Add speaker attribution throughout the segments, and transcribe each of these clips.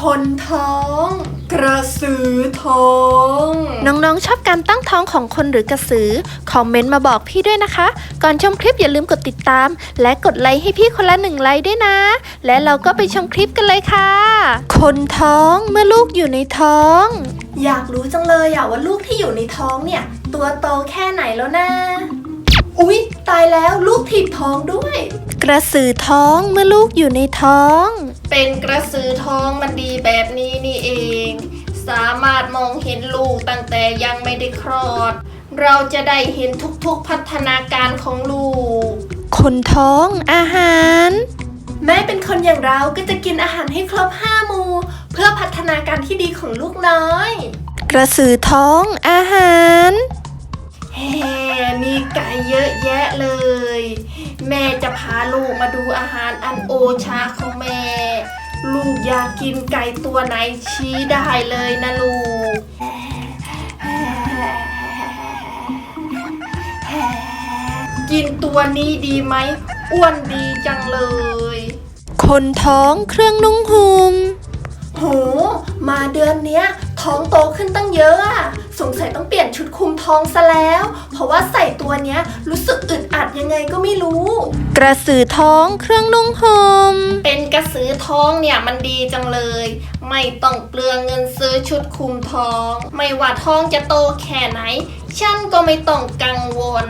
Speaker 1: คนท้อง กระสือท้อง
Speaker 2: น้องๆ ชอบการตั้งท้องของคนหรือกระสือ คอมเมนต์มาบอกพี่ด้วยนะคะ ก่อนชมคลิปอย่าลืมกดติดตาม และกดไลค์ให้พี่คนละหนึ่งไลค์ด้วยนะ และเราก็ไปชมคลิปกันเลยค่ะ คนท้องเมื่อลูกอยู่ในท้อง
Speaker 1: อยากรู้จังเลยอะว่าลูกที่อยู่ในท้องเนี่ย ตัวโตแค่ไหนแล้วนะ อุ๊ย ตายแล้วลูกถีบท้องด้วย
Speaker 2: ก ระสือท้องเมื่อลูกอยู่ในท้อง
Speaker 1: เป็นกระสือท้องมันดีแบบนี้นี่เอง สามารถมองเห็นลูกตั้งแต่ยังไม่ได้คลอด เราจะได้เห็นทุกๆพัฒนาการของลูก
Speaker 2: คนท้องอาหาร
Speaker 1: แม่เป็นคนอย่างเราก็จะกินอาหารให้ครบห้าหมู่เพื่อพัฒนาการที่ดีของลูกน้อย
Speaker 2: กระสือท้องอาหาร
Speaker 1: แฮ่มีไก่เยอะแยะเลย แม่จะพาลูกมาดูอาหารอันโอชาของแม่ ลูกอยากกินไก่ตัวไหนชี้ได้เลยนะลูก กินตัวนี้ดีไหม อ้วนดีจังเลย
Speaker 2: คนท้องเครื่องนุ่งห่ม
Speaker 1: โห มาเดือนเนี้ย ท้องโตขึ้นตั้งเยอะอะ สงสัยต้องเปลี่ยนชุดคลุมท้องซะแล้ว เพราะว่าใส่ตัวเนี้ยรู้สึกอึดอัดยังไงก็ไม่รู้
Speaker 2: กระสือท้องเครื่องนุ่งห่ม
Speaker 1: เป็นกระสือท้องเนี่ยมันดีจังเลย ไม่ต้องเปลืองเงินซื้อชุดคลุมท้อง ไม่ว่าท้องจะโตแค่ไหน ฉันก็ไม่ต้องกังวล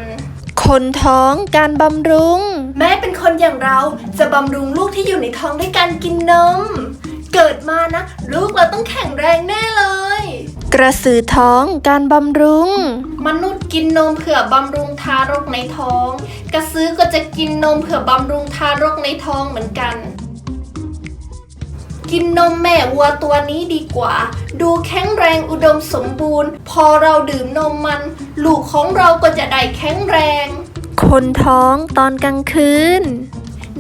Speaker 2: คนท้องการบำรุง
Speaker 1: แม่เป็นคนอย่างเราจะบำรุงลูกที่อยู่ในท้องด้วยการกินนม เกิดมานะ ลูกเราต้องแข็งแรงแน่เลย
Speaker 2: กระสือท้องการบำรุง
Speaker 1: มนุษย์กินนมเผื่อบำรุงทารกในท้อง กระสือก็จะกินนมเผื่อบำรุงทารกในท้องเหมือนกัน กินนมแม่วัวตัวนี้ดีกว่า ดูแข็งแรงอุดมสมบูรณ์ พอเราดื่มนมมัน ลูกของเราก็จะได้แข็งแรง
Speaker 2: คนท้องตอนกลางคืน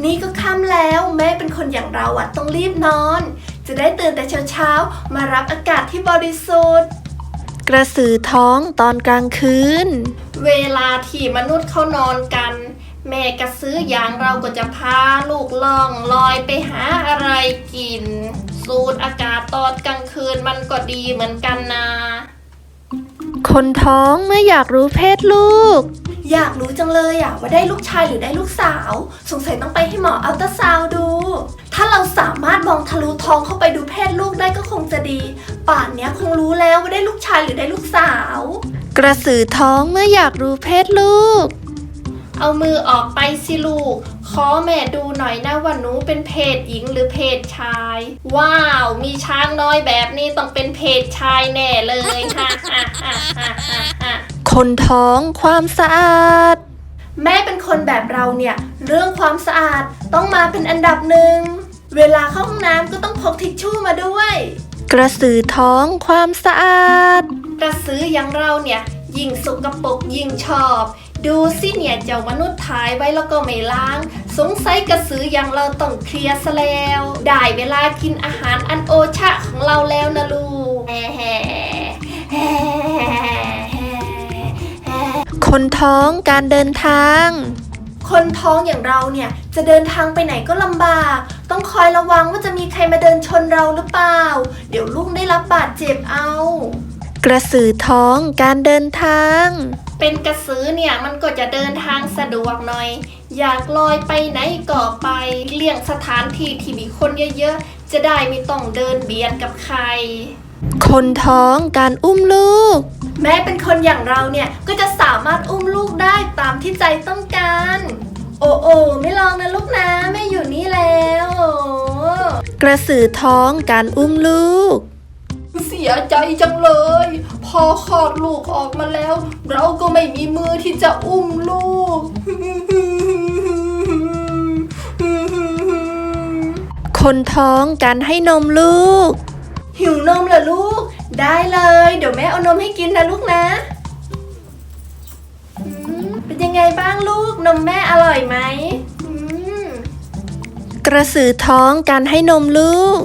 Speaker 1: นี่ก็ค่ำแล้วแม่เป็นคนอย่างเราอะต้องรีบนอน จะได้ตื่นแต่เช้าๆ มารับอากาศที่บริสุทธิ์
Speaker 2: กระสือท้องตอนกลางคืน
Speaker 1: เวลาที่มนุษย์เขานอนกัน แม่กระซื้ออย่างเราก็จะพาลูกล่องลอยไปหาอะไรกิน สูดอากาศตอนกลางคืนมันก็ดีเหมือนกันนะ
Speaker 2: คนท้องเมื่ออยากรู้เพศลูก
Speaker 1: อยากรู้จังเลยอะว่าได้ลูกชายหรือได้ลูกสาว สงสัยต้องไปให้หมออัลตราซาวด์ดูถ้าเรา สามารถมองทะลุท้องเข้าไปดูเพศลูกได้ก็คงจะดี ป่านเนี้ยคงรู้แล้วว่าได้ลูกชายหรือได้ลูกสาว
Speaker 2: กระสือท้องเมื่ออยากรู้เพศลูก
Speaker 1: เอามือออกไปสิลูก ขอแม่ดูหน่อยนะว่าหนูเป็นเพศหญิงหรือเพศชาย ว้าว มีช้างน้อยแบบนี้ต้องเป็นเพศชายแน่เลยฮ่าฮ่าฮ่าฮ่าฮ่าฮ่า
Speaker 2: คนท้องความสะอาด
Speaker 1: แม่เป็นคนแบบเราเนี่ย เรื่องความสะอาดต้องมาเป็นอันดับหนึ่ง เวลาเข้าห้องน้ำก็ต้องพกทิชชู่มาด้วย
Speaker 2: กระสือท้องความสะอาด
Speaker 1: กระสืออย่างเราเนี่ยยิ่งสกปรกยิ่งชอบ ดูสิเนี่ยเจ้ามนุษย์ถ่ายไว้แล้วก็ไม่ล้าง สงสัยกระสืออย่างเราต้องเคลียร์ซะแล้ว ได้เวลากินอาหารอันโอชะของเราแล้วนะลูกแฮ่แฮ่แฮ่แฮ่แฮ่
Speaker 2: คนท้องการเดินทาง
Speaker 1: คนท้องอย่างเราเนี่ยจะเดินทางไปไหนก็ลำบาก ต้องคอยระวังว่าจะมีใครมาเดินชนเราหรือเปล่า เดี๋ยวลูกได้รับบาดเจ็บเอา
Speaker 2: กระสือท้องการเดินทาง
Speaker 1: เป็นกระสือเนี่ยมันก็จะเดินทางสะดวกหน่อย อยากลอยไปไหนก็ไปเลี่ยงสถานที่ที่มีคนเยอะๆจะได้ไม่ต้องเดินเบียดกับใคร
Speaker 2: คนท้องการอุ้มลูก
Speaker 1: แม้เป็นคนอย่างเราเนี่ยก็จะสามารถอุ้มลูกได้ตามที่ใจต้องการ โอ้โอ้ไม่ลองนะลูกนะแม่อยู่นี่แล้วโอ้
Speaker 2: กระสือท้องการอุ้มลูก
Speaker 1: เสียใจจังเลย พอคลอดลูกออกมาแล้ว เราก็ไม่มีมือที่จะอุ้มลูก
Speaker 2: คนท้องการให้นมลูก
Speaker 1: หิวนมเหรอลูก ได้เลย เดี๋ยวแม่เอานมให้กินนะลูกนะอืมเป็นยังไงบ้างลูกนมแม่อร่อยไหมอืม
Speaker 2: กระสือท้องการให้นมลูก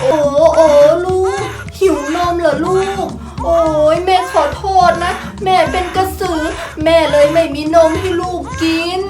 Speaker 1: โอ้โอ้ลูก หิวนมเหรอลูก โอ้ยแม่ขอโทษนะ แม่เป็นกระสือ แม่เลยไม่มีนมให้ลูกกิน